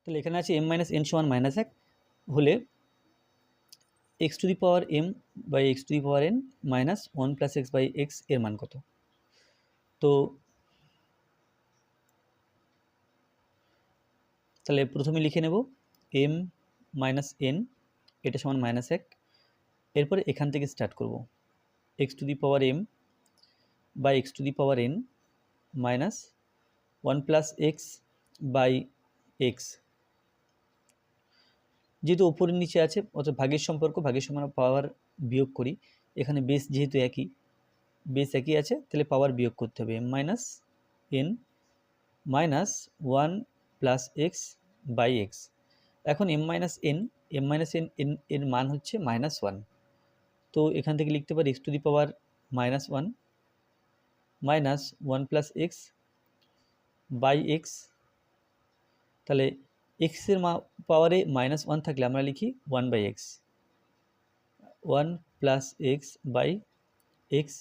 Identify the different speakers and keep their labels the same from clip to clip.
Speaker 1: তাহলে এখানে আছে এম মাইনাস এন সমান মাইনাস এক হলে X to the power M by X to the power N minus one plus X by এক্সের মান কত? তো তাহলে প্রথমে লিখে নেব এম মাইনাস এন এটা সমান মাইনাস এক। এরপরে এখান থেকে স্টার্ট করব। X to the power M by X to the power N minus one plus X by X যেহেতু ওপরের নিচে আছে, অর্থাৎ ভাগের সম্পর্ক, ভাগের সমান পাওয়ার বিয়োগ করি, এখানে বেস যেহেতু একই বেস একই আছে, তাহলে পাওয়ার বিয়োগ করতে হবে M minus N minus one plus X by X এখন M minus N M minus N N এর মান হচ্ছে মাইনাস ওয়ান তো এখান থেকে লিখতে পারি X to the power minus one minus one plus X by X তাহলে এক্সের মা পাওয়ারে মাইনাস ওয়ান থাকলে আমরা লিখি one by X one plus X by X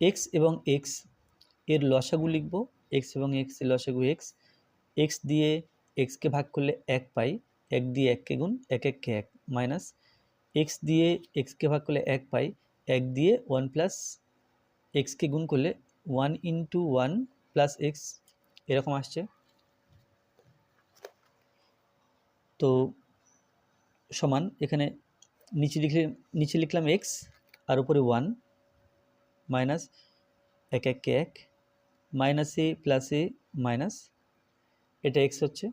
Speaker 1: X এবং এক্সের লসাগু লিখব। এক্স এবং এক্সের লসাগু এক্স এক্স দিয়ে এক্সকে ভাগ করলে এক পাই। এক দিয়ে এককে গুণ, এক এককে এক মাইনাস এক্স দিয়ে এক্সকে ভাগ করলে এক পাই। এক দিয়ে ওয়ান প্লাস এক্সকে গুণ করলে one into one plus x এরকম আসছে। তো সমান, এখানে নিচে লিখলে, নিচে লিখলাম এক্স আর উপরে ওয়ান মাইনাস এক এককে এক minus a plus a minus এটা এক্স হচ্ছে।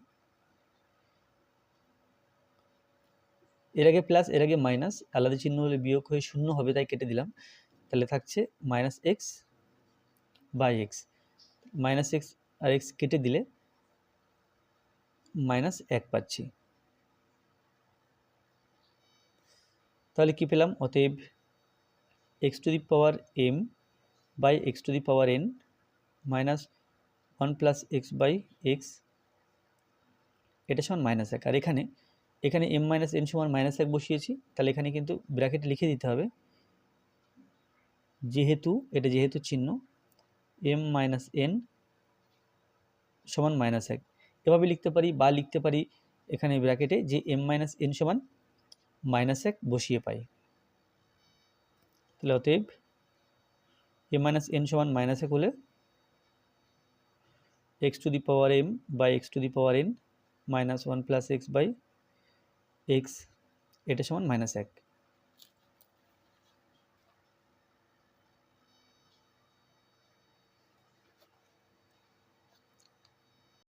Speaker 1: এর আগে প্লাস এর আগে মাইনাস আলাদা চিহ্ন হলে বিয়োগ হয়ে শূন্য হবে, তাই কেটে দিলাম। তাহলে থাকছে minus x by x minus x R x কেটে দিলে মাইনাস এক পাচ্ছি। তাহলে কি পেলাম? অতএব x to the power m by x to the power n minus one plus x by x এটা সমান মাইনাস এক। আর এখানে এখানে এম মাইনাস এন সমান মাইনাস এক বসিয়েছি, তাহলে এখানে কিন্তু ব্র্যাকেট লিখে দিতে হবে। যেহেতু, এটা যেহেতু চিহ্ন এম মাইনাস এন সমান মাইনাস এক। এভাবে লিখতে পারি বা লিখতে পারি এখানে ব্র্যাকেটে যে এম মাইনাস এন সমান মাইনাস এক বসিয়ে পাই। তাহলে অতএব এম মাইনাস এন সমান মাইনাস এক হলে x to the power m by x to the power n minus one plus x by x এটা সমান মাইনাস এক।